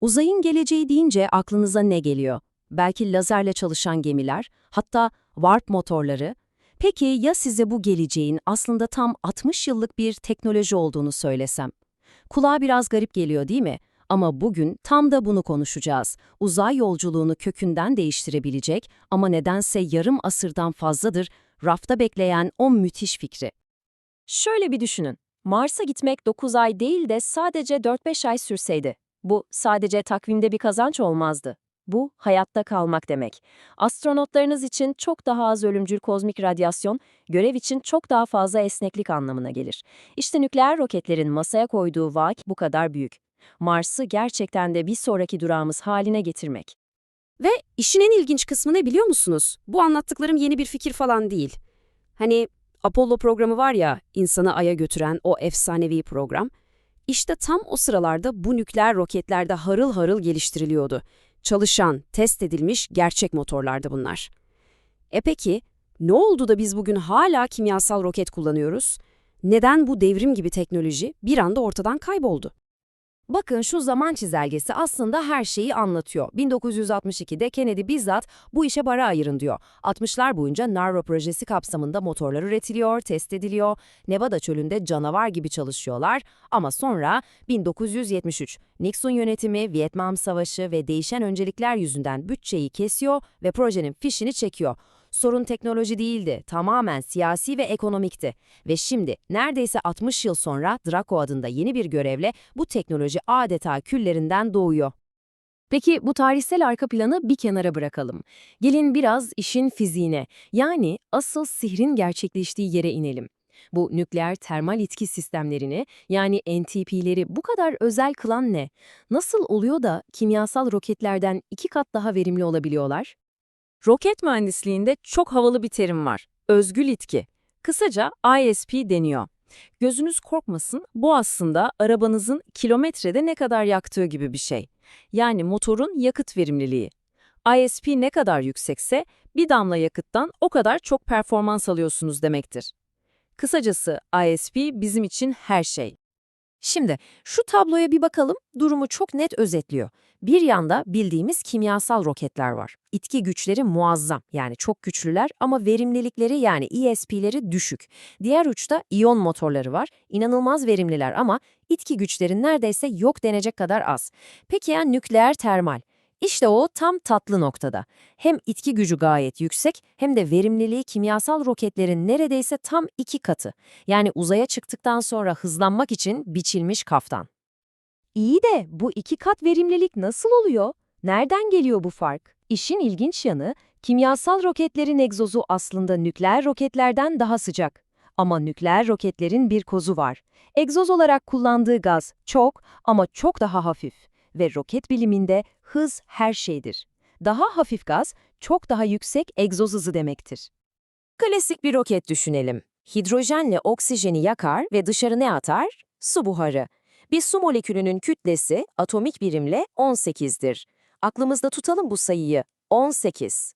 Uzayın geleceği deyince aklınıza ne geliyor? Belki lazerle çalışan gemiler, hatta warp motorları. Peki ya size bu geleceğin aslında tam 60 yıllık bir teknoloji olduğunu söylesem? Kulağa biraz garip geliyor değil mi? Ama bugün tam da bunu konuşacağız. Uzay yolculuğunu kökünden değiştirebilecek ama nedense yarım asırdan fazladır rafta bekleyen o müthiş fikri. Şöyle bir düşünün. Mars'a gitmek 9 ay değil de sadece 4-5 ay sürseydi. Bu sadece takvimde bir kazanç olmazdı. Bu hayatta kalmak demek. Astronotlarınız için çok daha az ölümcül kozmik radyasyon, görev için çok daha fazla esneklik anlamına gelir. İşte nükleer roketlerin masaya koyduğu vaat bu kadar büyük. Mars'ı gerçekten de bir sonraki durağımız haline getirmek. Ve işin en ilginç kısmı ne biliyor musunuz? Bu anlattıklarım yeni bir fikir falan değil. Hani Apollo programı var ya, insanı Ay'a götüren o efsanevi program. İşte tam o sıralarda bu nükleer roketlerde harıl harıl geliştiriliyordu. Çalışan, test edilmiş gerçek motorlardı bunlar. E peki, ne oldu da biz bugün hala kimyasal roket kullanıyoruz? Neden bu devrim gibi teknoloji bir anda ortadan kayboldu? Bakın şu zaman çizelgesi aslında her şeyi anlatıyor. 1962'de Kennedy bizzat bu işe para ayırın diyor. 60'lar boyunca Narrow projesi kapsamında motorlar üretiliyor, test ediliyor. Nevada çölünde canavar gibi çalışıyorlar. Ama sonra 1973 Nixon yönetimi, Vietnam Savaşı ve değişen öncelikler yüzünden bütçeyi kesiyor ve projenin fişini çekiyor. Sorun teknoloji değildi, tamamen siyasi ve ekonomikti. Ve şimdi neredeyse 60 yıl sonra Draco adında yeni bir görevle bu teknoloji adeta küllerinden doğuyor. Peki bu tarihsel arka planı bir kenara bırakalım. Gelin biraz işin fiziğine, yani asıl sihrin gerçekleştiği yere inelim. Bu nükleer termal itki sistemlerini, yani NTP'leri bu kadar özel kılan ne? Nasıl oluyor da kimyasal roketlerden iki kat daha verimli olabiliyorlar? Roket mühendisliğinde çok havalı bir terim var. Özgül itki. Kısaca ISP deniyor. Gözünüz korkmasın, bu aslında arabanızın kilometrede ne kadar yaktığı gibi bir şey. Yani motorun yakıt verimliliği. ISP ne kadar yüksekse bir damla yakıttan o kadar çok performans alıyorsunuz demektir. Kısacası ISP bizim için her şey. Şimdi şu tabloya bir bakalım, durumu çok net özetliyor. Bir yanda bildiğimiz kimyasal roketler var. İtki güçleri muazzam, yani çok güçlüler ama verimlilikleri yani ESP'leri düşük. Diğer uçta iyon motorları var, inanılmaz verimliler ama itki güçleri neredeyse yok denecek kadar az. Peki ya nükleer termal? İşte o tam tatlı noktada. Hem itki gücü gayet yüksek hem de verimliliği kimyasal roketlerin neredeyse tam iki katı. Yani uzaya çıktıktan sonra hızlanmak için biçilmiş kaftan. İyi de bu iki kat verimlilik nasıl oluyor? Nereden geliyor bu fark? İşin ilginç yanı, kimyasal roketlerin egzozu aslında nükleer roketlerden daha sıcak. Ama nükleer roketlerin bir kozu var. Egzoz olarak kullandığı gaz çok ama çok daha hafif ve roket biliminde hız her şeydir. Daha hafif gaz, çok daha yüksek egzoz hızı demektir. Klasik bir roket düşünelim. Hidrojenle oksijeni yakar ve dışarı ne atar? Su buharı. Bir su molekülünün kütlesi atomik birimle 18'dir. Aklımızda tutalım bu sayıyı. 18.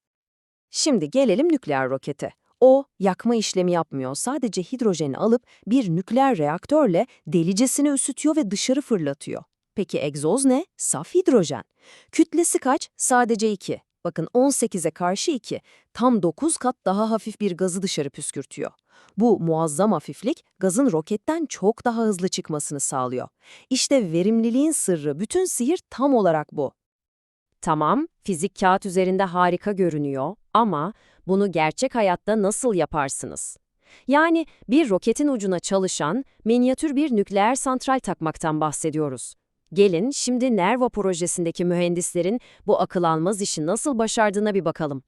Şimdi gelelim nükleer rokete. O, yakma işlemi yapmıyor. Sadece hidrojeni alıp bir nükleer reaktörle delicesine ısıtıyor ve dışarı fırlatıyor. Peki egzoz ne? Saf hidrojen. Kütlesi kaç? Sadece 2. Bakın 18'e karşı 2. Tam 9 kat daha hafif bir gazı dışarı püskürtüyor. Bu muazzam hafiflik gazın roketten çok daha hızlı çıkmasını sağlıyor. İşte verimliliğin sırrı, bütün sihir tam olarak bu. Tamam, fizik kağıt üzerinde harika görünüyor ama bunu gerçek hayatta nasıl yaparsınız? Yani bir roketin ucuna çalışan, minyatür bir nükleer santral takmaktan bahsediyoruz. Gelin şimdi Nerva projesindeki mühendislerin bu akıl almaz işi nasıl başardığına bir bakalım.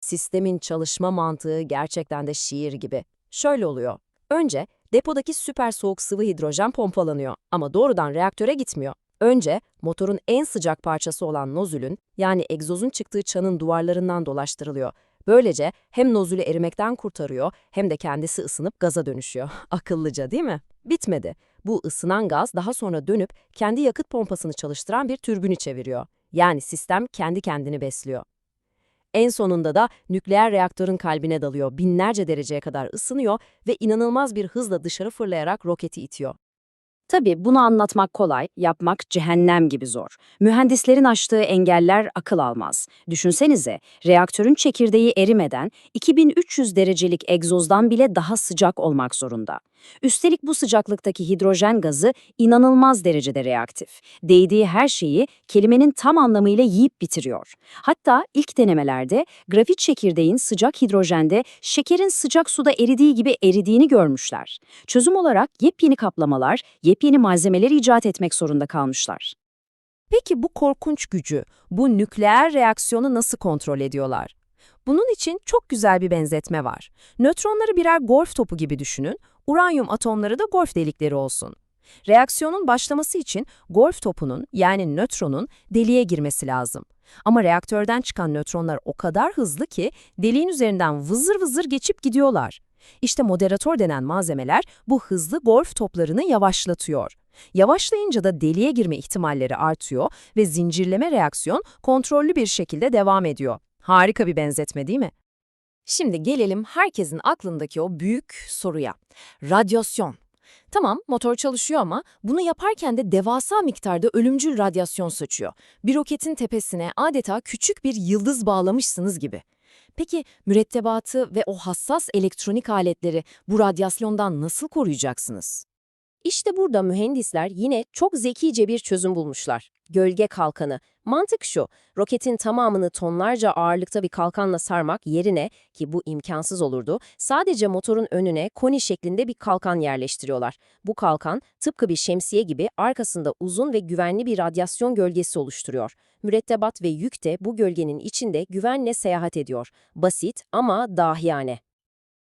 Sistemin çalışma mantığı gerçekten de şiir gibi. Şöyle oluyor. Önce depodaki süper soğuk sıvı hidrojen pompalanıyor ama doğrudan reaktöre gitmiyor. Önce motorun en sıcak parçası olan nozülün yani egzozun çıktığı çanın duvarlarından dolaştırılıyor. Böylece hem nozülü erimekten kurtarıyor hem de kendisi ısınıp gaza dönüşüyor. Akıllıca değil mi? Bitmedi. Bu ısınan gaz daha sonra dönüp kendi yakıt pompasını çalıştıran bir türbünü çeviriyor. Yani sistem kendi kendini besliyor. En sonunda da nükleer reaktörün kalbine dalıyor, binlerce dereceye kadar ısınıyor ve inanılmaz bir hızla dışarı fırlayarak roketi itiyor. Tabii bunu anlatmak kolay, yapmak cehennem gibi zor. Mühendislerin aştığı engeller akıl almaz. Düşünsenize, reaktörün çekirdeği erimeden 2300 derecelik egzozdan bile daha sıcak olmak zorunda. Üstelik bu sıcaklıktaki hidrojen gazı inanılmaz derecede reaktif. Değdiği her şeyi kelimenin tam anlamıyla yiyip bitiriyor. Hatta ilk denemelerde grafit çekirdeğin sıcak hidrojende şekerin sıcak suda eridiği gibi eridiğini görmüşler. Çözüm olarak yepyeni kaplamalar, yepyeni malzemeler icat etmek zorunda kalmışlar. Peki bu korkunç gücü, bu nükleer reaksiyonu nasıl kontrol ediyorlar? Bunun için çok güzel bir benzetme var. Nötronları birer golf topu gibi düşünün, uranyum atomları da golf delikleri olsun. Reaksiyonun başlaması için golf topunun yani nötronun deliğe girmesi lazım. Ama reaktörden çıkan nötronlar o kadar hızlı ki deliğin üzerinden vızır vızır geçip gidiyorlar. İşte moderatör denen malzemeler bu hızlı golf toplarını yavaşlatıyor. Yavaşlayınca da deliğe girme ihtimalleri artıyor ve zincirleme reaksiyon kontrollü bir şekilde devam ediyor. Harika bir benzetme değil mi? Şimdi gelelim herkesin aklındaki o büyük soruya. Radyasyon. Tamam, motor çalışıyor ama bunu yaparken de devasa miktarda ölümcül radyasyon saçıyor. Bir roketin tepesine adeta küçük bir yıldız bağlamışsınız gibi. Peki mürettebatı ve o hassas elektronik aletleri bu radyasyondan nasıl koruyacaksınız? İşte burada mühendisler yine çok zekice bir çözüm bulmuşlar. Gölge kalkanı. Mantık şu, roketin tamamını tonlarca ağırlıkta bir kalkanla sarmak yerine, ki bu imkansız olurdu, sadece motorun önüne koni şeklinde bir kalkan yerleştiriyorlar. Bu kalkan tıpkı bir şemsiye gibi arkasında uzun ve güvenli bir radyasyon gölgesi oluşturuyor. Mürettebat ve yük de bu gölgenin içinde güvenle seyahat ediyor. Basit ama dahiyane.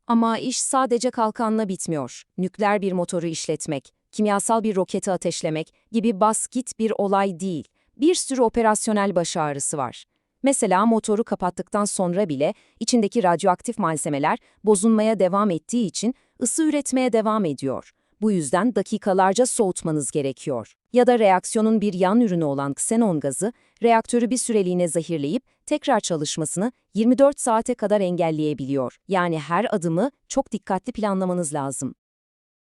Ama iş sadece kalkanla bitmiyor. Nükleer bir motoru işletmek, kimyasal bir roketi ateşlemek gibi bas git bir olay değil. Bir sürü operasyonel baş ağrısı var. Mesela motoru kapattıktan sonra bile içindeki radyoaktif malzemeler bozulmaya devam ettiği için ısı üretmeye devam ediyor. Bu yüzden dakikalarca soğutmanız gerekiyor. Ya da reaksiyonun bir yan ürünü olan ksenon gazı, reaktörü bir süreliğine zehirleyip tekrar çalışmasını 24 saate kadar engelleyebiliyor. Yani her adımı çok dikkatli planlamanız lazım.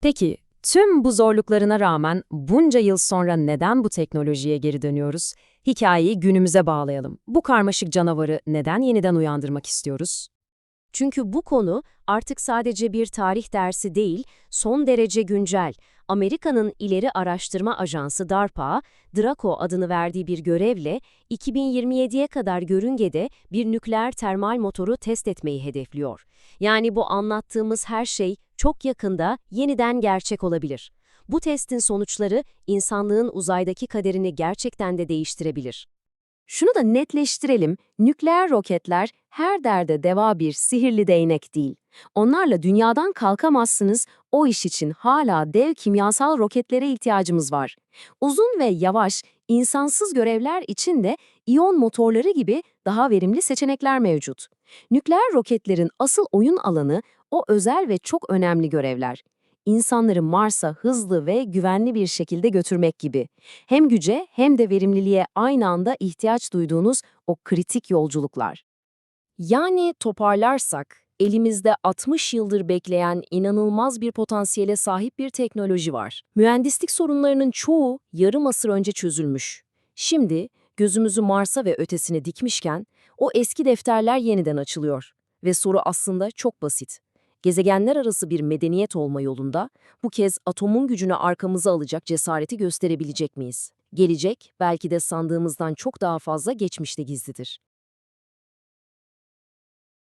Peki, tüm bu zorluklarına rağmen bunca yıl sonra neden bu teknolojiye geri dönüyoruz? Hikayeyi günümüze bağlayalım. Bu karmaşık canavarı neden yeniden uyandırmak istiyoruz? Çünkü bu konu artık sadece bir tarih dersi değil, son derece güncel. Amerika'nın İleri Araştırma Ajansı DARPA, Draco adını verdiği bir görevle 2027'ye kadar görüngede bir nükleer termal motoru test etmeyi hedefliyor. Yani bu anlattığımız her şey çok yakında yeniden gerçek olabilir. Bu testin sonuçları insanlığın uzaydaki kaderini gerçekten de değiştirebilir. Şunu da netleştirelim, nükleer roketler her derde deva bir sihirli değnek değil. Onlarla dünyadan kalkamazsınız, o iş için hala dev kimyasal roketlere ihtiyacımız var. Uzun ve yavaş, insansız görevler için de iyon motorları gibi daha verimli seçenekler mevcut. Nükleer roketlerin asıl oyun alanı o özel ve çok önemli görevler. İnsanları Mars'a hızlı ve güvenli bir şekilde götürmek gibi. Hem güce hem de verimliliğe aynı anda ihtiyaç duyduğunuz o kritik yolculuklar. Yani toparlarsak, elimizde 60 yıldır bekleyen inanılmaz bir potansiyele sahip bir teknoloji var. Mühendislik sorunlarının çoğu yarım asır önce çözülmüş. Şimdi gözümüzü Mars'a ve ötesine dikmişken o eski defterler yeniden açılıyor. Ve soru aslında çok basit. Gezegenler arası bir medeniyet olma yolunda bu kez atomun gücünü arkamıza alacak cesareti gösterebilecek miyiz? Gelecek belki de sandığımızdan çok daha fazla geçmişte gizlidir.